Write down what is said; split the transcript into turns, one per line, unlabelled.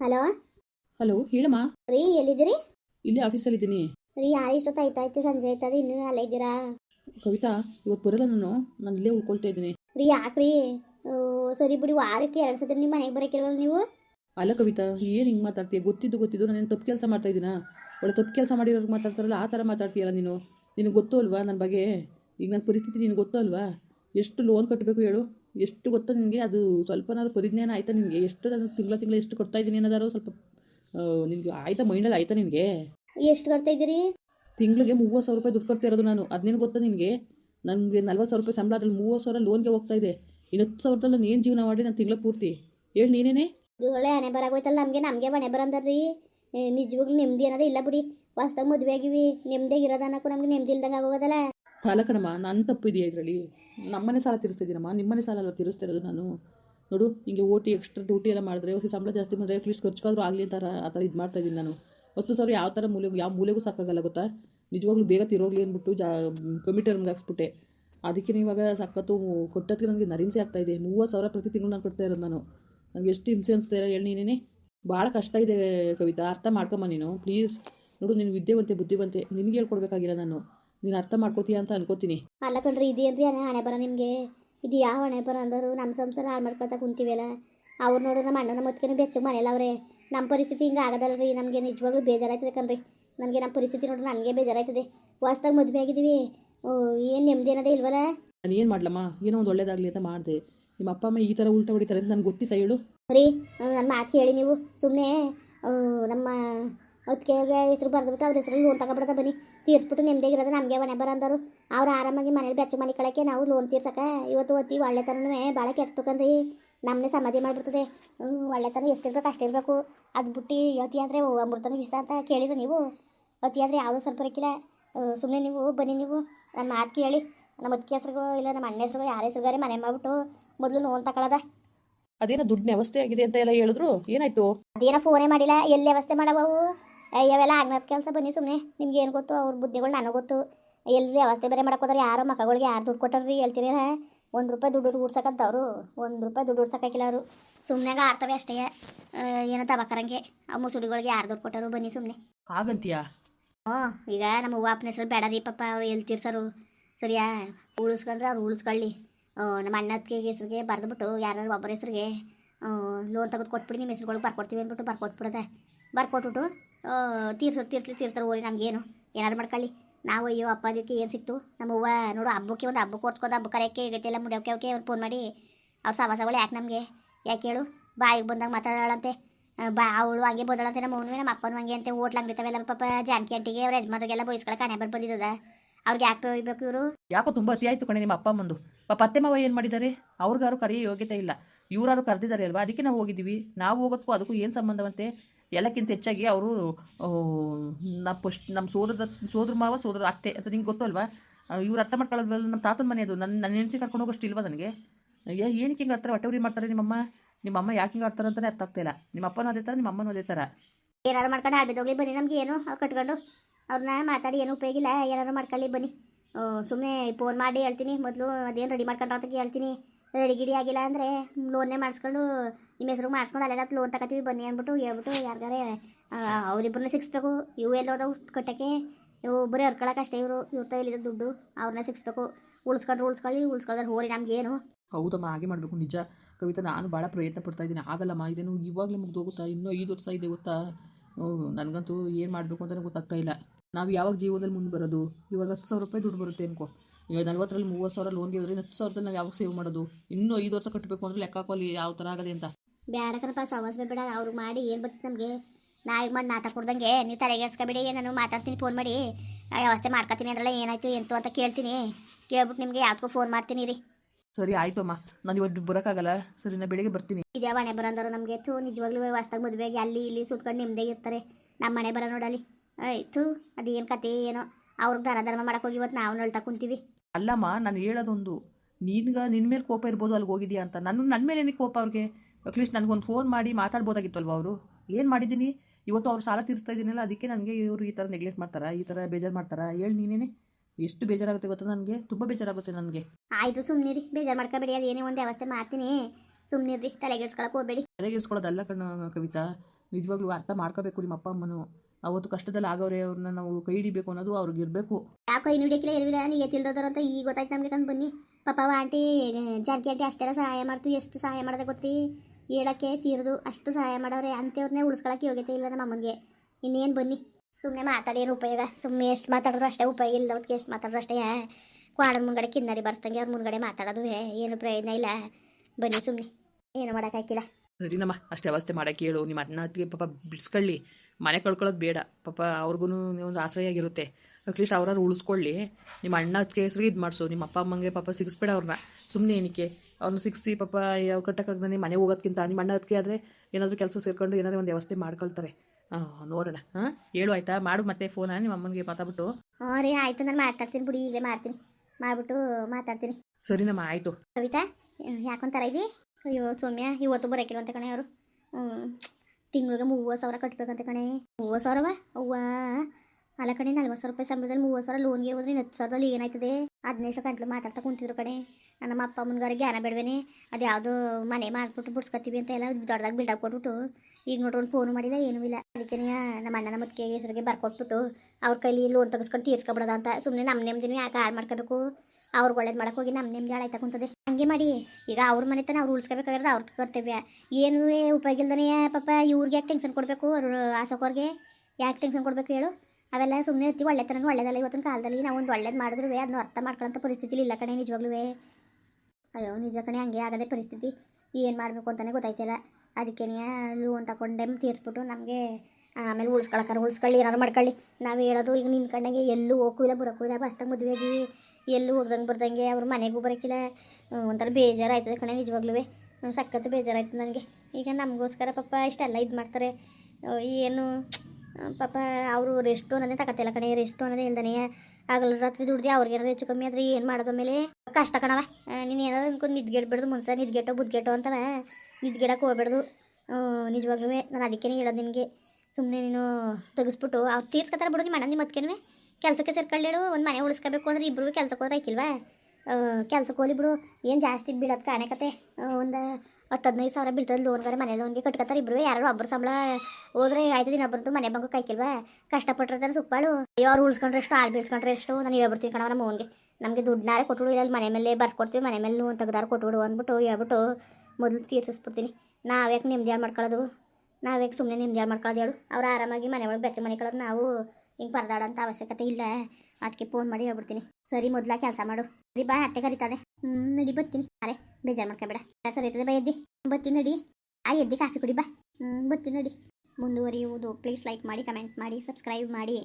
Hello?
Hello ಹೇಳಮ್ಮ.
ರೀ ಎಲ್ಲಿದ್ದೀರಿ?
ಆಫೀಸಲ್ಲಿ ಇದ್ದೀನಿ
ರೀ ಯಾರು ಇಷ್ಟೊತ್ತು ಐತೆ ಸಂಜೆ ಆಯ್ತದೆ ಇನ್ನೂ ಅಲ್ಲೇ ಇದ್ದೀರಾ?
ಕವಿತಾ ಇವತ್ತು ಬರಲ್ಲ ನಾನು ನಾನು ಇಲ್ಲೇ ಉಳ್ಕೊಳ್ತಾ ಇದ್ದೀನಿ.
ರೀ ಯಾಕ್ರಿ ಸರಿ ಬಿಡಿ ವಾರಕ್ಕೆ ಎರಡು ಸತಿ ನಿಮ್ಮ ಮನೆಗೆ ಬರೋಕ್ಕಿರಲ್ಲ ನೀವು?
ಅಲ್ಲ ಕವಿತಾ ಏನು ಹಿಂಗೆ ಮಾತಾಡ್ತೀಯ? ಗೊತ್ತಿದ್ದು ಗೊತ್ತಿದ್ದು ನಾನು ತಪ್ಪು ಕೆಲಸ ಮಾಡ್ತಾ ಇದ್ದೀನಾ? ಒಳ್ಳೆ ತಪ್ಪು ಕೆಲಸ ಮಾಡಿರೋರು ಮಾತಾಡ್ತಾರಲ್ಲ ಆ ಥರ ಮಾತಾಡ್ತೀಯಲ್ಲ ನೀನು? ನಿನಗೆ ಗೊತ್ತು ಅಲ್ವಾ ನನ್ನ ಬಗ್ಗೆ? ಈಗ ನನ್ನ ಪರಿಸ್ಥಿತಿ ನಿನಗೆ ಗೊತ್ತು ಅಲ್ವಾ ಎಷ್ಟು ಲೋನ್ ಕಟ್ಟಬೇಕು ಹೇಳು? ಎಷ್ಟು ಗೊತ್ತಾ ನಿನಗೆ? ಅದು ಸ್ವಲ್ಪನಾದ್ರು ಪರಿಜ್ಞಾನ ಆಯ್ತಾ ನಿನಗೆ? ಎಷ್ಟು ನಾನು ತಿಂಗಳ ತಿಂಗಳ ಎಷ್ಟು ಕೊಡ್ತಾ ಇದ್ದೀನಿ ಏನಾದರೂ ಸ್ವಲ್ಪ ನಿನಗೆ ಆಯ್ತಾ ಮೈಂಡಲ್ಲಿ ಆಯ್ತಾ ನಿನಗೆ?
ಎಷ್ಟು ಕೊಡ್ತಾ ಇದ್ದೀರಿ?
ತಿಂಗಳಿಗೆ ಮೂವತ್ತು ಸಾವಿರ ರೂಪಾಯಿ ದುಡ್ಡು ಕೊಡ್ತಾ ಇರೋದು ನಾನು. ಅದೇನು ಗೊತ್ತಾ ನಿನಗೆ? ನನಗೆ ನಲ್ವತ್ತು ಸಾವಿರ ರೂಪಾಯಿ ಸಂಬಳ ಅದ್ರಲ್ಲಿ ಮೂವತ್ತು ಸಾವಿರ ಲೋನ್ಗೆ ಹೋಗ್ತಾ ಇದೆ. ಇನ್ನು ಹತ್ತು ಸಾವಿರದಲ್ಲಿ ನಾನು ಏನು ಜೀವನ ಮಾಡಿ ನಾನು ತಿಂಗಳ ಪೂರ್ತಿ. ಹೇಳಿ ನೀನೇನೆ?
ಒಳ್ಳೆ ಹಣೆ ಬರಾಗೋಯ್ತಲ್ಲ ನಮಗೆ? ನಮಗೆ ಮನೆ ಬರಂದ್ರಿ ನಿಜವಾಗ್ಲೂ ನೆಮ್ಮದಿ ಅನ್ನೋದೇ ಇಲ್ಲ ಬಿಡಿ. ವಾಸ್ತವ ಮದುವೆ ಆಗಿವಿ. ನೆಮ್ಮದಿಯಾಗಿ ಇರೋದು ನಮಗೆ ನಮ್ಗೆ ನೆಮ್ಮದಿ ಇಲ್ದಂಗೆ ಆಗೋಗೋದಲ್ಲ.
ಅಲ್ಲ ಕಣಮ್ಮ ನನ್ನ ತಪ್ಪು ಇದೆಯಾ ಇದರಲ್ಲಿ? ನಮ್ಮನೆ ಸಾಲ ತೀರಿಸ್ತಿದ್ದೀನಮ್ಮ ನಿಮ್ಮನೆ ಸಾಲ ಅಲ್ವಾ ತೀರಿಸ್ತಾ ಇರೋದು ನಾನು? ನೋಡು, ಹಿಂಗೆ ಓಟಿ ಎಕ್ಸ್ಟ್ರಾ ಡ್ಯೂಟಿ ಎಲ್ಲ ಮಾಡಿದ್ರೆ ಸಂಬಳ ಜಾಸ್ತಿ ಬಂದರೆ ಅಟ್ಲೀಸ್ಟ್ ಖರ್ಚಾದ್ರೂ ಆಗಲಿ ಥರ ಆ ಥರ ಇದು ಮಾಡ್ತಾ ಇದ್ದೀನಿ ನಾನು. ಹತ್ತು ಸಾವಿರ ಯಾವ ಥರ ಮೂಲೆಗೂ, ಯಾವ ಮೂಲೆಗೂ ಸಾಕಾಗಲ್ಲ ಗೊತ್ತಾ? ನಿಜವಾಗ್ಲೂ ಬೇಗ ತಿರೋಗ್ಲಿ ಅಂದ್ಬಿಟ್ಟು ಜಾ ಕಮ್ಮಿ ಟರ್ಮ್ಗೆ ಹಾಕ್ಸ್ಬಿಟ್ಟೆ. ಅದಕ್ಕೆ ಇವಾಗ ಸಖತ್ತು ಕೊಟ್ಟದಕ್ಕೆ ನನಗೆ ನರಿಂಸೆ ಆಗ್ತಾ ಇದೆ. ಮೂವತ್ತು ಸಾವಿರ ಪ್ರತಿ ತಿಂಗಳು ನಾನು ಕೊಡ್ತಾ ಇರೋದು ನಾನು. ನನಗೆ ಎಷ್ಟು ಹಿಂಸೆ ಅನಿಸ್ತಾ ಇರೋ ಹೇಳಿ ನೀನೇ ಭಾಳ ಕಷ್ಟ ಇದೆ ಕವಿತಾ, ಅರ್ಥ ಮಾಡ್ಕೊಂಬ ನೀನು. ಪ್ಲೀಸ್ ನೋಡು, ನೀನು ವಿದ್ಯಾವಂತೆ, ಬುದ್ಧಿವಂತೆ, ನಿನಗೆ ಹೇಳ್ಕೊಡ್ಬೇಕಾಗಿಲ್ಲ ನಾನು. ನೀನು ಅರ್ಥ ಮಾಡ್ಕೋತೀಯ ಅಂತ ಅನ್ಕೋತೀನಿ.
ಅಲ್ಲ ಕಣ್ರಿ ಇದೇನ್ರಿ ಹಣೆ ಹಣೆ ಬರ ನಿಮಗೆ? ಇದು ಯಾವ ಹಣೆ ಬರ ಅಂದರು? ನಮ್ಮ ಸಂಸಾರ ಹಾಳು ಮಾಡ್ಕೊತಾ ಕುಂತೀವಲ್ಲ? ಅವ್ರು ನೋಡು ನಮ್ಮ ಅಣ್ಣನ ಮತ್ಕೇನು ಬೆಚ್ಚಗೆ ಮನೇಲಿ ಅವ್ರೆ. ನಮ್ಮ ಪರಿಸ್ಥಿತಿ ಹಿಂಗೆ ಆಗದಲ್ರಿ ನಮಗೆ ನಿಜವಾಗ್ಲೂ ಬೇಜಾರಾಯ್ತದೆ ಕಣ್ರಿ. ನಮಗೆ ನಮ್ಮ ಪರಿಸ್ಥಿತಿ ನೋಡ್ರಿ ನನಗೆ ಬೇಜಾರಾಯ್ತದೆ. ಹೊಸ್ದಾಗ ಮದುವೆ ಆಗಿದ್ದೀವಿ ಏನು ನೆಮ್ಮದಿ ಅನ್ನೋದೇ ಇಲ್ವಲ್ಲ?
ನಾನು ಏನು ಮಾಡ್ಲಮ್ಮ? ಏನೋ ಒಂದು ಒಳ್ಳೇದಾಗಲಿ ಅಂತ ಮಾಡಿದೆ. ನಿಮ್ಮ ಅಪ್ಪ ಅಮ್ಮ ಈ ಥರ ಉಲ್ಟಾ ಹೊಡಿತಾರೆ ಅಂತ ನನಗೆ ಗೊತ್ತಿತ್ತ ಹೇಳು?
ರೀ ನನ್ನ ಮಾತು ಕೇಳಿ ನೀವು. ಸುಮ್ಮನೆ ನಮ್ಮ ಅದಕ್ಕೆ ಹೆಸರು ಬರೆದ್ಬಿಟ್ಟು ಅವ್ರ ಹೆಸರಲ್ಲಿ ಲೋನ್ ತಗೊಬಿಡದ ಬನ್ನಿ. ತೀರಿಸ್ಬಿಟ್ಟು ಇರೋದು ನಮಗೆ ಮನೆ ಬರಂದರು ಅವ್ರು ಆರಾಮಾಗಿ ಮನೇಲಿ ಬೆಚ್ಚ ಮನೆ ಕಳಕ್ಕೆ ನಾವು ಲೋನ್ ತೀರ್ಸಕ್ಕೆ ಇವತ್ತು ಒತ್ತಿ ಒಳ್ಳೆತನವೇ ಭಾಳ ಕೆಟ್ಟಕಂದ್ರಿ ನಮ್ಮನೆ ಸಮಾಧಿ ಮಾಡಿಬಿಡ್ತದೆ. ಎಷ್ಟು ಒಳ್ಳೆತನ ಎಷ್ಟಿರ್ಬೇಕು ಅಷ್ಟಿರಬೇಕು ಅದು ಬಿಟ್ಟು ಅತಿ ಆದ್ರೆ ಅಮೃತನ ವಿಷ ಅಂತ ಕೇಳಿದ್ರು ನೀವು. ಅತಿ ಆದರೆ ಯಾವುದು ಸ್ವಲ್ಪ ಬರೋಕ್ಕಿಲ್ಲ ಸುಮ್ಮನೆ ನೀವು ಬನ್ನಿ ನೀವು. ನನ್ನ ಮಾತು ಕೇಳಿ. ನಮ್ಮ ಅದಕ್ಕೆ ಹೆಸ್ರಿಗೋ ಇಲ್ಲ ನಮ್ಮ ಅಣ್ಣ ಹೆಸ್ರಿಗೋ ಯಾರ ಹೆಸ್ರಿಗಾರೆ ಮನೆ ಮಾಡ್ಬಿಟ್ಟು ಮೊದಲು ಲೋನ್ ತಗೊಳ್ಳೋದ
ಅದೇನೋ ದುಡ್ಡಿನ ವ್ಯವಸ್ಥೆ ಆಗಿದೆ ಅಂತ ಎಲ್ಲ ಹೇಳಿದ್ರು? ಏನಾಯ್ತು?
ಅದೇನೋ ಫೋನೇ ಮಾಡಿಲ್ಲ. ಎಲ್ಲಿ ವ್ಯವಸ್ಥೆ ಮಾಡವು ಅವೆಲ್ಲ ಆಗ್ನದ ಕೆಲಸ ಬನ್ನಿ ಸುಮ್ಮನೆ ನಿಮ್ಗೆ ಏನು ಗೊತ್ತು? ಅವ್ರ ಬುದ್ಧಿಗಳು ನನಗೆ ಗೊತ್ತು. ಎಲ್ಲಿ ವ್ಯವಸ್ಥೆ ಬೇರೆ ಮಾಡಕ್ಕೆ ಹೋದ್ರೆ ಯಾರೋ ಮಕ್ಕಳಿಗೆ ಯಾರು ದುಡ್ಡು ಕೊಟ್ಟಾರ್ರಿ ಹೇಳ್ತೀರಿ? ಒಂದು ರೂಪಾಯಿ ದುಡ್ಡು ಉಡ್ಸಕ್ಕಂತವ್ರು ಒಂದು ರೂಪಾಯಿ ದುಡ್ಡು ಉಡ್ಸಕ್ಕಾಗಿಲ್ಲ ಅವರು. ಸುಮ್ಮನೆಗ ಆಡ್ತವೆ ಅಷ್ಟೇ. ಏನಂತ ಏನೋ ತಬಕರಂಗೆ. ಆ ಮುಸುಡಿಗಳಿಗೆ ಯಾರು ದುಡ್ಡು ಕೊಟ್ಟರು ಬನ್ನಿ ಸುಮ್ಮನೆ
ಹಾಗಂತೀಯಾ?
ಹ್ಞೂ ಈಗ ನಮ್ಮ ಅವ್ವ ಅಪ್ಪನ ಹೆಸರು ಬೇಡ ರೀ ಪಪ್ಪ ಅವ್ರು ಎಲ್ಲಿ ತೀರ್ಸರು ಸರಿಯಾ? ಉಳಿಸ್ಕೊಂಡ್ರೆ ಅವ್ರು ಉಳಿಸ್ಕೊಳ್ಳಿ. ನಮ್ಮ ಅಣ್ಣದಕ್ಕೆ ಹೆಸ್ರಿಗೆ ಬರೆದ್ಬಿಟ್ಟು ಯಾರು ಒಬ್ಬರ ಹೆಸ್ರಿಗೆ ಲೋನ್ ತೆಗೆದು ಕೊಟ್ಬಿಡಿ ನಿಮ್ಮ ಹೆಸ್ರುಗಳಿಗೆ ಬರ್ಕೊಡ್ತೀವಿ ಅಂದ್ಬಿಟ್ಟು ಬರ್ಕೊಟ್ಬಿಡದೆ. ಬರ್ಕೊಟ್ಬಿಟ್ಟು ತೀರ್ಸೋ ತೀರ್ಸ್ಲಿ ತೀರ್ಸ್ತಾರೆ ಓರಿ, ನಮಗೇನು? ಏನಾರು ಮಾಡ್ಕೊಳ್ಳಿ. ನಾವು ಅಯ್ಯೋ, ಅಪ್ಪ ಅದಕ್ಕೆ ಏನು ಸಿಕ್ತು? ನಮ್ಮ ಅವ್ವ ನೋಡು, ಹಬ್ಬಕ್ಕೆ ಒಂದು ಹಬ್ಬಕ್ಕೆ ಓದ್ಕೋದು ಹಬ್ಬ ಕರೆಯೋಕ್ಕೆ ಮುಡಿ ಮುಡಿಯೋಕೆ ಅವಕ್ಕೆ ಅವ್ರು ಫೋನ್ ಮಾಡಿ. ಅವ್ರ ಸವಾಸಗಳು ಯಾಕೆ ನಮಗೆ? ಯಾಕೆ ಹೇಳು? ಬಾಯಿಗೆ ಬಂದಾಗ ಮಾತಾಡಾಳಂತೆ. ಬಾ, ಅವಳು ಹಂಗೆ ಬೋದಳಂತೆ, ನಮ್ಮ ಅವ್ನು, ನಮ್ಮ ಅಪ್ಪನೂ ಹಂಗೆ ಅಂತೆ. ಹೋಟ್ಲ್ ಹಂಗಿರ್ತಾವೆಲ್ಲ ಪಾಪ ಜಾನಕಿ ಆಂಟಿಗೆ, ಅವ್ರ ಯಜಮಾನ್ರಿಗೆಲ್ಲ ಬಯಸ್ಕೊಳಕ್ಕೆ ಕಣೆ ಬರ್ ಬಂದಿದ್ದದ ಅವ್ರಿಗೆ ಯಾಕೆ ಹೋಗ್ಬೇಕು ಇವರು?
ಯಾಕೋ ತುಂಬ ಅತಿ ಆಯಿತು ಕಣೆ ನಿಮ್ಮ ಅಪ್ಪ ಅಮ್ಮಂದು ಪಾಪ ಅತ್ತೆ ಮಾವ ಏನು ಮಾಡಿದ್ದಾರೆ ಅವ್ರಿಗಾರು ಕರೆಯೋ ಯೋಗ್ಯತೆ ಇಲ್ಲ. ಇವರಾರು ಕರೆದಿದ್ದಾರೆ ಅಲ್ವಾ? ಅದಕ್ಕೆ ನಾವು ಹೋಗಿದ್ದೀವಿ. ನಾವು ಹೋಗೋದಕ್ಕೂ ಅದಕ್ಕೂ ಏನು ಸಂಬಂಧವಂತೆ? ಎಲ್ಲಕ್ಕಿಂತ ಹೆಚ್ಚಾಗಿ ಅವರು ನಮ್ಮ ಪುಷ್ ನಮ್ಮ ಸೋದರದ, ಸೋದ್ರ ಮಾವ ಸೋದರ ಅತ್ತೆ ಅಂತ ನಿಂಗೆ ಗೊತ್ತಲ್ವಾ? ಇವ್ರು ಅರ್ಥ ಮಾಡ್ಕೊಳ್ಳೋದು ನಮ್ಮ ತಾತನ ಮನೆ ಅದು. ನನ್ನ ನನ್ನ ಹೆಂಡತಿ ಕರ್ಕೊಂಡು ಹೋಗೋಷ್ಟು ಇಲ್ವಾ ನನಗೆ? ಏನಕ್ಕೆ ಹಿಂಗೆ ಆಡ್ತಾರೆ? ಹೊಟ್ಟೆ ಉರಿ ಮಾಡ್ತಾರೆ ನಿಮ್ಮಮ್ಮ? ನಿಮ್ಮಮ್ಮ ಯಾಕೆ ಹಿಂಗೆ ಆಡ್ತಾರೆ ಅಂತಲೇ ಅರ್ಥ ಆಗ್ತಾಯಿಲ್ಲ ನಿಮ್ಮ ಅಪ್ಪನೂ ಅದೇ ಥರ ನಿಮ್ಮ ಅಮ್ಮನೂ ಅದೇ ಥರ
ಏನಾರು ಮಾಡ್ಕೊಂಡು ಆಡ್ಬಿದ್ದೋಗ್ಲಿ ಬನ್ನಿ ನಮಗೆ ಏನು ಅವ್ರು ಕಟ್ಕೊಂಡು. ಅವ್ರನ್ನ ಮಾತಾಡಿ, ಏನು ಉಪಯೋಗಿಲ್ಲ ಏನಾರು ಮಾಡ್ಕೊಳ್ಳಿ, ಬನ್ನಿ. ಸುಮ್ಮನೆ ಫೋನ್ ಮಾಡಿ ಹೇಳ್ತೀನಿ. ಮೊದಲು ಅದೇನು ರೆಡಿ ಮಾಡ್ಕೊಂಡ್ರೆ ಅಂತ ಹೇಳ್ತೀನಿ ರೆಡಿ ಗಿಡಿ ಆಗಿಲ್ಲ ಅಂದರೆ ಲೋನ್ನೇ ಮಾಡಿಸ್ಕೊಂಡು ನಿಮ್ಮ ಹೆಸರು ಮಾಡಿಸ್ಕೊಂಡು ಅಲ್ಲೆಲ್ಲ ಲೋನ್ ತಗೋತೀವಿ, ಬನ್ನಿ ಅಂದ್ಬಿಟ್ಟು ಹೇಳ್ಬಿಟ್ಟು ಯಾರಿಗಾರೆ ಅವರಿಬ್ಬರನ್ನ ಸಿಕ್ಸ್ಬೇಕು ಇವು ಎಲ್ಲೋದವು ಕಟ್ಟಕ್ಕೆ. ಇವು ಬರೀ ಹರ್ಕೊಳಕ್ಕೆ ಅಷ್ಟೇ ಇವರು. ಇವ್ರ ತೈಲಿದ ದುಡ್ಡು? ಅವ್ರನ್ನ ಸಿಕ್ಸ್ಬೇಕು ಉಳಿಸ್ಕೊಂಡ್ರೆ ಉಳಿಸ್ಕೊಳ್ಳಿ ಉಳಿಸ್ಕೊಂಡ್ರೆ ಹೋರಿ ನಮಗೇನು?
ಹೌದಮ್ಮ, ಹಾಗೆ ಮಾಡಬೇಕು. ನಿಜ. ಕವಿತಾ, ನಾನು ಭಾಳ ಪ್ರಯತ್ನ ಪಡ್ತಾ ಇದ್ದೀನಿ. ಆಗಲ್ಲಮ್ಮ, ಇದೇನು ಇವಾಗಲೇ ಮುಗ್ದು ಹೋಗುತ್ತಾ? ಇನ್ನೂ ಐದು ವರ್ಷ ಇದೆ ಗೊತ್ತಾ? ನನಗಂತೂ ಏನು ಮಾಡಬೇಕು ಅಂತಲೇ ಗೊತ್ತಾಗ್ತಾ ಇಲ್ಲ. ನಾವು ಯಾವಾಗ ಜೀವನದಲ್ಲಿ ಮುಂದೆ ಬರೋದು? ಇವಾಗ ಹತ್ತು ಸಾವಿರ ರೂಪಾಯಿ ದುಡ್ಡು ಬರುತ್ತೆ ಅನ್ಕೋ. ಈಗ ನಲ್ವತ್ತರಲ್ಲಿ ಮೂವತ್ತು ಸಾವಿರ ಲೋನ್ಗೆ ಹೋದ್ರೆ ಹತ್ತು ಸಾವಿರದಲ್ಲಿ ನಾವು ಯಾವಾಗ ಸೇವ್ ಮಾಡೋದು? ಇನ್ನೂ ಐದು ವರ್ಷ ಕಟ್ಟಬೇಕು ಅಂದ್ರೆ ಲೆಕ್ಕ ಹಾಕೋಲಿ ಯಾವ ಥರ ಆಗದೆ ಅಂತ.
ಕರಪ್ಪ ಸಮಸ್ಯೆ ಬೇಡ. ಅವ್ರಿಗೆ ಮಾಡಿ ಏನು ಬರ್ತದೆ ನಮಗೆ? ಈಗ ಮಾಡಿ ನಾತ ಕೊಡ್ದಂಗೆ. ನೀವು ತಲೆಗೆಡ್ಸ್ಕೊಬೇಡಿ ನಾನು ಮಾತಾಡ್ತೀನಿ ಫೋನ್ ಮಾಡಿ. ವ್ಯವಸ್ಥೆ ಮಾಡ್ಕೊತೀನಿ ಅಂದ್ರೆ ಏನಾಯ್ತು ಎಂತು ಅಂತ ಕೇಳ್ತೀನಿ. ಕೇಳ್ಬಿಟ್ಟು ನಿಮಗೆ ಯಾವ್ದಕ್ಕೂ ಫೋನ್ ಮಾಡ್ತೀನಿ ರೀ
ಸರಿ ಆಯ್ತು ಅಮ್ಮ. ನಾನು ಇವತ್ತು ಬರೋಕ್ಕಾಗಲ್ಲ. ಸರಿ ನಾ ಬೆಳಿಗ್ಗೆ ಬರ್ತೀನಿ.
ಇದೇ ಮನೆ ಬರೋಂದ್ರೆ ನಮಗೆ. ತೂ ನಿಜವಾಗ್ಲೂ ವ್ಯವಸ್ಥೆ ಮದುವೆಗೆ ಅಲ್ಲಿ ಇಲ್ಲಿ ಸುತ್ಕೊಂಡು ನಿಮ್ಮದೇ ಇರ್ತಾರೆ. ನಮ್ಮ ಮನೆ ಬರೋ ನೋಡಲಿ ಆಯ್ತು ಅದೇನು ಕತೆ ಏನೋ. ಅವ್ರಿಗೆ ದಾನ ಧರ್ಮ ಮಾಡಕ್ಕೆ ಹೋಗಿ ಇವತ್ತು ನಾವು ನಳ್ತಾ ಕುಂತೀವಿ.
ಅಲ್ಲಮ್ಮ ನಾನು ಹೇಳೋದೊಂದು. ನಿನ್ಗೆ ನಿನ್ನ ಮೇಲೆ ಕೋಪ ಇರ್ಬೋದು ಅಲ್ಲಿಗೆ ಹೋಗಿದ್ಯಾ ಅಂತ. ನನ್ನ ನನ್ನ ಮೇಲೆ ಏನಕ್ಕೆ ಕೋಪ ಅವ್ರಿಗೆ? ಅಟ್ಲೀಸ್ಟ್ ನನಗೊಂದು ಫೋನ್ ಮಾಡಿ ಮಾತಾಡ್ಬೋದಾಗಿತ್ತಲ್ವ ಅವರು? ಏನು ಮಾಡಿದ್ದೀನಿ? ಇವತ್ತು ಅವ್ರು ಸಾಲ ತೀರಿಸ್ತಾ ಇದ್ದೀನಲ್ಲ ಅದಕ್ಕೆ ನನಗೆ ಇವರು ಈ ಥರ ನೆಗ್ಲೆಕ್ಟ್ ಮಾಡ್ತಾರಾ? ಈ ಥರ ಬೇಜಾರು ಮಾಡ್ತಾರಾ? ಹೇಳಿ ನೀನೇನೆ. ಎಷ್ಟು ಬೇಜಾರಾಗುತ್ತೆ ಗೊತ್ತಾ ನನಗೆ? ತುಂಬ ಬೇಜಾರಾಗುತ್ತೆ ನನಗೆ.
ಆಯಿತು ಸುಮ್ಮನಿರಿ ಬೇಜಾರು ಮಾಡ್ಕೋಬೇಡಿ ಅದು ಏನೇ ಒಂದು ವ್ಯವಸ್ಥೆ ಮಾಡ್ತೀನಿ. ಸುಮ್ಮನಿರಿ ತಲೆಗೆಡ್ಸ್ಕೊಳಕ್ಕೆ ಹೋಗ್ಬೇಡಿ.
ತಲೆಗೆಡ್ಸ್ಕೊಳ್ಳೋದಲ್ಲ ಕಣ ಕವಿತಾ. ನಿಜವಾಗ್ಲೂ ಅರ್ಥ ಮಾಡ್ಕೋಬೇಕು ನಿಮ್ಮ ಅಪ್ಪ ಅಮ್ಮನು. ಅವತ್ತು ಕಷ್ಟದಲ್ಲಿ ಆಗೋರೆ ಅವ್ರನ್ನ ನಾವು ಕೈ ಹಿಡಿಬೇಕು ಅನ್ನೋದು ಅವ್ರಿಗೆ ಇರಬೇಕು.
ಯಾಕೋ ಇನ್ನು ಹಿಡಿಯಕ್ಕಿಲ್ಲ ಇರಲಿಲ್ಲ ನೀ ತಿಳ್ದೋದ್ರ ಅಂತ ಈಗ ಗೊತ್ತಾಯ್ತು ನಮಗೆ ಕಂಡು ಬನ್ನಿ. ಪಾಪ ಆಂಟಿ ಜಾನಕಿ ಆಂಟಿ ಅಷ್ಟೆಲ್ಲ ಸಹಾಯ ಮಾಡ್ತು ಎಷ್ಟು ಸಹಾಯ ಮಾಡಿದೆ ಗೊತ್ತ್ರಿ? ಹೇಳಕ್ಕೆ ತೀರದು ಅಷ್ಟು ಸಹಾಯ ಮಾಡವ್ರೆ ಅಂತೇವ್ರನ್ನೇ ಉಳಿಸ್ಕೊಳಕ್ಕೆ ಯೋಗ್ಯತೆ ಇಲ್ಲ ನಮ್ಮ ಅಮ್ಮನಿಗೆ. ಇನ್ನೇನು ಬನ್ನಿ? ಸುಮ್ಮನೆ ಮಾತಾಡಿ ಏನು ಉಪಯೋಗ? ಸುಮ್ಮನೆ ಎಷ್ಟು ಮಾತಾಡಿದ್ರು ಅಷ್ಟೇ ಉಪಯೋಗ ಇಲ್ಲ ಅವ್ರಿಗೆ ಎಷ್ಟು ಮಾತಾಡ್ರು ಅಷ್ಟೇ. ಕ್ವಾಡನ ಮುಂಗಡೆ ಕಿನ್ನರಿ ಬರ್ಸ್ತಂಗೆ ಅವ್ರ ಮುಂದ್ಗಡೆ ಮಾತಾಡೋದು ಏನು ಪ್ರಯೋಜನ ಇಲ್ಲ. ಬನ್ನಿ ಸುಮ್ಮನೆ ಏನು ಮಾಡೋಕ್ಕಾಗಿಲ್ಲ
ಸರಿನಮ್ಮ ಅಷ್ಟೇ ಅವಸ್ಥೆ ಮಾಡೋಕ್ಕೆ ಹೇಳು ನಿಮ್ಮ ಅನ್ನ ಅತ್ತಿಗೆ ಪಾಪ ಬಿಡಿಸ್ಕೊಳ್ಳಿ. ಮನೆ ಕಳ್ಕೊಳ್ಳೋದು ಬೇಡ. ಪಾಪ ಅವ್ರಿಗೂ ಒಂದು ಆಶ್ರಯ ಆಗಿರುತ್ತೆ. ಅಟ್ಲೀಸ್ಟ್ ಅವ್ರಾರು ಉಳಿಸ್ಕೊಳ್ಳಿ. ನಿಮ್ಮ ಅಣ್ಣ ಕೇಸರಿಗೆ ಇದು ಮಾಡಿಸು. ನಿಮ್ಮ ಅಪ್ಪ ಅಮ್ಮಂಗೆ ಪಾಪ ಸಿಗಿಸ್ಬೇಡ ಅವ್ರನ್ನ ಸುಮ್ಮನೆ ಏನಕ್ಕೆ? ಅವ್ರನ್ನ ಸಿಗಿಸಿ ಪಾಪ ಯಾವ ಕಟ್ಟಕ್ಕಾಗ್ದಾನೆ ಮನೆ ಹೋಗೋದ್ಕಿಂತ ನಿಮ್ಮ ಅಣ್ಣ ಅದಕ್ಕೆ ಆದರೆ ಏನಾದರೂ ಕೆಲಸ ಸೇರ್ಕೊಂಡು ಏನಾದರೂ ಒಂದು ವ್ಯವಸ್ಥೆ ಮಾಡ್ಕೊಳ್ತಾರೆ. ಹಾಂ ನೋಡೋಣ. ಹಾಂ ಹೇಳು ಆಯಿತಾ? ಮಾಡು ಮತ್ತೆ ಫೋನ ನಿಮ್ಮ ಅಮ್ಮನಿಗೆ ಮಾತಾಡ್ಬಿಟ್ಟು.
ಹ್ಞೂ ರೀ ಆಯಿತು. ನಾನು ಮಾತಾಡ್ತೀನಿ ಬಿಡಿ. ಈಗಲೇ ಮಾಡ್ತೀನಿ. ಮಾಡಿಬಿಟ್ಟು ಮಾತಾಡ್ತೀನಿ.
ಸರಿನಮ್ಮ ಆಯಿತು.
ಕವಿತಾ ಯಾಕೊಂತಾರ ಇದಿ? ಅಯ್ಯೋ ಸೌಮ್ಯ ಇವತ್ತು ಬರೋಕಿಲ್ವಂತೆ ಕಣೆ ಅವರು. ತಿಂಗಳಿಗೆ ಮೂವತ್ತು ಸಾವಿರ ಕಟ್ಬೇಕಂತ ಕಣೆ. ಮೂವತ್ತು ಸಾವಿರವ? ಅವ್ವ. ಅಲ್ಲ ಕಣೆ, ನಲ್ವತ್ತು ಸಾವಿರ ರೂಪಾಯಿ ಸಂಬಳದಲ್ಲಿ ಮೂವತ್ತು ಸಾವಿರ ಲೋನ್ಗೆ ಹೋದ್ರೆ ಹತ್ತು ಸಾವಿರದಲ್ಲಿ ಏನಾಯ್ತದೆ? ಹದಿನೈದು ಗಂಟ್ಲು ಮಾತಾಡ್ತಾ ಕುಂತಿದ್ರು ಕಣೆ. ನಮ್ಮ ಅಪ್ಪ ಅಮ್ಮನ್ಗಾರ ಜ್ಞಾನ ಬೇಡವೇನೆ. ಅದು ಯಾವುದೋ ಮನೆ ಮಾಡಿಬಿಟ್ಟು ಬಿಡ್ಸ್ಕೊತೀವಿ ಅಂತ ಎಲ್ಲ ದೊಡ್ಡದಾಗಿ ಬಿಲ್ಡಪ್ ಕೊಟ್ಬಿಟ್ಟು. ಈಗ ನೋಡ್ರಿ ಫೋನ್ ಮಾಡಿಲ್ಲ ಏನೂ ಇಲ್ಲ. ಅದಕ್ಕೆ ನಮ್ಮ ಅಣ್ಣನ ಮತ್ತೆ ಹೆಸರಿಗೆ ಬರ್ಕೊಟ್ಬಿಟ್ಟು ಅವ್ರ ಕೈಲಿ ಲೋನ್ ತಗಸ್ಕೊಂಡು ತೀರ್ಸ್ಕೊಬಿಡೋದ ಅಂತ. ಸುಮ್ಮನೆ ನಮ್ಮ ನೆಮ್ಮದಿನೂ ಯಾಕೆ ಹಾಳು ಮಾಡ್ಕೋಬೇಕು ಅವ್ರಿಗೆ ಒಳ್ಳೇದು ಮಾಡಕ್ಕೆ ಹೋಗಿ ನಮ್ಮ ನೆಮ್ಮದಿ ಹಾಳಾಯ್ತಾ ಕುಂತದೆ. ಹಂಗೆ ಮಾಡಿ. ಈಗ ಅವ್ರ ಮನೆ ತನ ಅವ್ರು ಉಳಿಸ್ಕೋಬೇಕಾಗಿರೋದು ಅವ್ರ ಕರ್ತವ್ಯ. ಏನೂ ಉಪಯೋಗ ಇಲ್ದನೇ ಪಾಪ ಇವ್ರಿಗೆ ಯಾಕೆ ಟೆನ್ಷನ್ ಕೊಡಬೇಕು? ಅವರು ಆಸೋಕೋರಿಗೆ ಯಾಕೆ ಟೆನ್ಷನ್ ಕೊಡಬೇಕು ಹೇಳು? ಅವೆಲ್ಲ ಸುಮ್ಮನೆ ಇರ್ತೀವಿ. ಒಳ್ಳೆತನ ಒಳ್ಳೇದಲ್ಲ ಇವತ್ತಿನ ಕಾಲದಲ್ಲಿ. ನಾವು ಒಂದು ಒಳ್ಳೇದು ಮಾಡಿದ್ರು ಅದನ್ನ ಅರ್ಥ ಮಾಡ್ಕೊಳ್ಳೋಂಥ ಪರಿಸ್ಥಿತಿ ಇಲ್ಲ ಕಣೆ ನಿಜವಾಗ್ಲೂ ಅಯ್ಯೋ, ನಿಜ ಕಣೆ, ಹಂಗೆ ಆಗದೆ ಪರಿಸ್ಥಿತಿ. ಏನು ಮಾಡಬೇಕು ಅಂತಲೇ ಗೊತ್ತಾಯ್ತಿಲ್ಲ. ಅದಕ್ಕೇನೆ ಲೋನ್ ತಗೊಂಡೆ ತೀರಿಸ್ಬಿಟ್ಟು ನಮಗೆ, ಆಮೇಲೆ ಉಳಿಸ್ಕೊಳಕ್ಕಾರ, ಉಳಿಸ್ಕೊಳ್ಳಿ ಏನಾರು ಮಾಡ್ಕೊಳ್ಳಿ. ನಾವು ಹೇಳೋದು, ಈಗ ನಿನ್ನ ಕಣ್ಣಗೆ ಎಲ್ಲೂ ಹೋಗಕ್ಕೂ ಇಲ್ಲ ಬರೋಕ್ಕೂ ಇಲ್ಲ ಬಸ್ತಾಗ ಮದುವೆ ಆಗಿ, ಎಲ್ಲೂ ಹೋಗ್ದಂಗೆ ಬರ್ದಂಗೆ, ಅವ್ರ ಮನೆಗೂ ಬರೋಕ್ಕಿಲ್ಲ ಒಂಥರ ಒಂಥರ ಬೇಜಾರಾಯ್ತದೆ ಕಣೆ ನಿಜವಾಗ್ಲೂ ಸಖತ್ತು ಬೇಜಾರಾಯ್ತು ನನಗೆ. ಈಗ ನಮಗೋಸ್ಕರ ಪಾಪ ಇಷ್ಟೆಲ್ಲ ಇದು ಮಾಡ್ತಾರೆ. ಏನು ಪಾಪ ಅವರು ರೆಸ್ಟು ಅನ್ನೋದೇ ತಗತ್ತಿಲ್ಲ ಕಣೆ ರೆಸ್ಟು ಅನ್ನೋದೇ ಇಲ್ದಾನೆ ಆಗಲ್ಲ ರಾತ್ರಿ ದುಡ್ದು ಅವ್ರಿಗೆ ಹೆಚ್ಚು ಕಮ್ಮಿ ಆದರೆ ಏನು ಮಾಡೋದು ಮೇಲೆ ಕಷ್ಟ ಕಣವ ನೀನು ಏನಾದ್ರು ಅನ್ಕೊಂಡು ನಿದ್ಗೆಡ್ಬೇಡ್ದು ಮುನ್ಸ ನಿದ್ಗೆಟೋ ಬುದ್ಗೆಟೋ ಅಂತವ. ನಿದ್ಗೆಡಕ್ಕೆ ಹೋಗ್ಬೇಡ್ದು ನಿಜವಾಗ್ಲೂ ನಾನು ಅದಕ್ಕೇನೆ ಹೇಳೋದು ನಿನಗೆ. ಸುಮ್ಮನೆ ನೀನು ತೆಗಿಸ್ಬಿಟ್ಟು ಅವ್ರು ತೀರ್ಸ್ಕೊತಾರೆ ಬಿಡು ನಿಮ್ಮ ಅಣ್ಣ ನಿಮ್ಮ ಮತ್ಕೇನು ಕೆಲಸಕ್ಕೆ ಸೇರ್ಕೊಳ್ಳೇಳು ಒಂದು ಮನೆ ಉಳಿಸ್ಕೋಬೇಕು ಅಂದ್ರೆ ಇಬ್ಬರಿಗೂ ಕೆಲಸಕ್ಕೆ ಹೋದ್ರೆ ಆಯ್ಕಿಲ್ವಾ ಕೆಲಸಕ್ಕೆ ಹೋಲಿ ಬಿಡು. ಏನು ಜಾಸ್ತಿ ಬಿಡೋದು ಕಾಣಕತ್ತೆ ಒಂದು ಹತ್ತು ಹದಿನೈದು ಸಾವಿರ ಬೀಳ್ತದೆ ಲೋನ್ಗಾರ ಮನೆ ಲೋನ್ಗೆ ಕಟ್ಕೊತಾರೆ ಇಬ್ರು. ಯಾರು ಒಬ್ಬರು ಸಂಬಳ ಹೋದ್ರೆ ಆಯ್ತು ಇನ್ನೊಬ್ಬರದ್ದು ಮನೆ ಬಂಗು ಕಾಯ್ಕಿಲ್ವಾ. ಕಷ್ಟಪಟ್ಟಿರ್ತಾರೆ ಸುಪ್ಪಾಳು. ಅವ್ರು ಉಳಿಸ್ಕೊಂಡ್ರೆ ಎಷ್ಟು, ಆಳು ಬೀಳ್ಸ್ಕೊಂಡ್ರೆ ಎಷ್ಟು? ನಾನು ಹೇಳ್ಬಿಡ್ತೀನಿ ಕಣವ ನಮ್ಮ ಓನ್ಗೆ ನಮಗೆ ದುಡ್ಡಾರೆ ಕೊಟ್ಬಿಡು ಇಲ್ಲಿ ಮನೆ ಮೇಲೆ ಬರ್ಕೊಡ್ತೀವಿ, ಮನೆ ಮೇಲೆ ಲೋನ್ ತೆಗ್ದಾರ ಕೊಟ್ಬಿಡು ಅಂದ್ಬಿಟ್ಟು ಹೇಳ್ಬಿಟ್ಟು ಮೊದಲು ತೀರ್ಸಿಸ್ಬಿಡ್ತೀನಿ. ನಾವ್ಯಾಕೆ ನಿಮ್ದು ಯಾರು ಮಾಡ್ಕೊಳ್ಳೋದು ನಾವ್ಯಾಕೆ ಸುಮ್ಮನೆ ನಿಮ್ದು ಹಾಳು ಮಾಡ್ಕೊಳ್ಳೋದು ಹೇಳು. ಅವ್ರು ಆರಾಮಾಗಿ ಮನೆ ಒಳಗೆ ಬೆಚ್ಚ ಮನೆ ಕಳೋದು ನಾವು ಹಿಂಗೆ ಪರದಾಡೋಂಥ ಅವಶ್ಯಕತೆ ಇಲ್ಲ. ಅದಕ್ಕೆ ಫೋನ್ ಮಾಡಿ ಹೇಳ್ಬಿಡ್ತೀನಿ. ಸರಿ, ಮೊದಲ ಕೆಲಸ ಮಾಡು. ಸರಿ, ಬಾ, ಅಟ್ಟೆ ಕರೀತದೆ ಹ್ಞೂ ನಡಿ, ಬರ್ತೀನಿ. ಅರೆ ಬೇಜಾರು ಮಾಡ್ಕೊಬೇಡ ಸರಿ ಇರ್ತದೆ ಬಾ ಎದ್ದಿ. ಬತ್ತಿ ನಡಿ. ಆ ಎದ್ದಿ ಕಾಫಿ ಕುಡಿ ಬಾ. ಹ್ಞೂ ಬತ್ತಿ ನಡಿ. ಮುಂದುವರಿಯುವುದು. ಪ್ಲೀಸ್ ಲೈಕ್ ಮಾಡಿ ಕಮೆಂಟ್ ಮಾಡಿ ಸಬ್ಸ್ಕ್ರೈಬ್ ಮಾಡಿ.